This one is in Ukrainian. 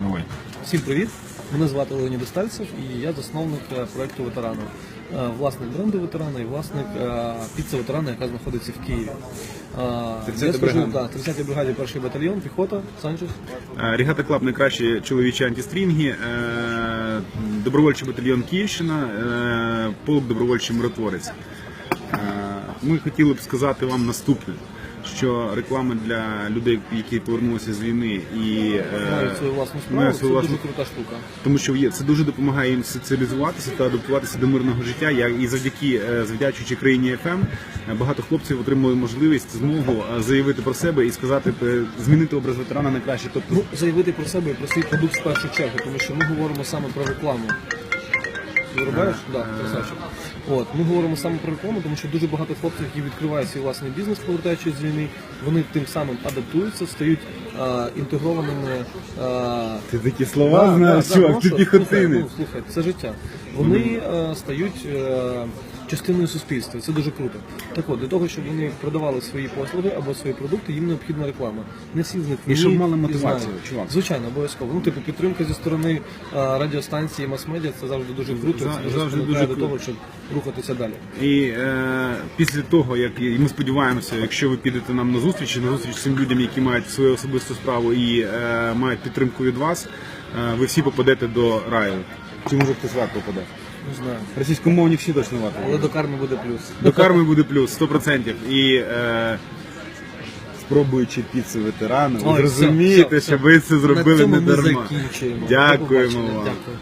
Давай. Всім привіт! Мене звати Леонід Остальцев і я засновник е, проекту ветерани, Е, власник бренду ветерана і власник е, ветерана, яка знаходиться в Києві. Е, 30-та я служу бригада. да, 30-й бригаді, перший батальйон, піхота, Санчес. Рігата Клаб найкращі чоловічі антистрінги, добровольчий батальйон Київщина, полк добровольчий миротворець. Ми хотіли б сказати вам наступне, що реклама для людей, які повернулися з війни і е, Мають свою власну справу, це дуже крута штука. тому що є це дуже допомагає їм соціалізуватися та адаптуватися до мирного життя. Я і завдяки е, завдячуючи країні ФМ е, багато хлопців отримали можливість змогу е, заявити про себе і сказати змінити образ ветерана на краще. Тобто Ну, заявити про себе і про свій продукт в першу чергу, тому що ми говоримо саме про рекламу. Виробляєш? да, красавчик. От, ми говоримо саме про рекламу, тому що дуже багато хлопців, які відкривають свій власний бізнес, повертаючись з війни, вони тим самим адаптуються, стають а, інтегрованими. А... ти такі слова да, знаєш, да, чувак, ну ти що, піхотини. Слухай, ну, слухай, це життя. Вони а, стають е, частиною суспільства. Це дуже круто. Так от, для того, щоб вони продавали свої послуги або свої продукти, їм необхідна реклама. Не всі з них І щоб вміють мали мотивацію, знають. чувак. Звичайно, обов'язково. Ну, типу, підтримка зі сторони е, радіостанції, мас-медіа це завжди дуже круто. За- Це дуже завжди спонукає дуже до того, щоб рухатися далі. І е, після того, як і ми сподіваємося, якщо ви підете нам на зустріч, і на зустріч цим людям, які мають свою особисту справу і е, мають підтримку від вас, е, ви всі попадете до раю. Чи може хтось в ад попаде? Не знаю. Російськомовні всі точно варто. Але до карми буде плюс. До карми буде плюс 100%. І е, спробуючи піцу ветерана, ви Ой, все, зрозумієте, все, що все. ви це На зробили цьому не ми дарма. закінчуємо. До Дякуємо побачення. вам. Дякую.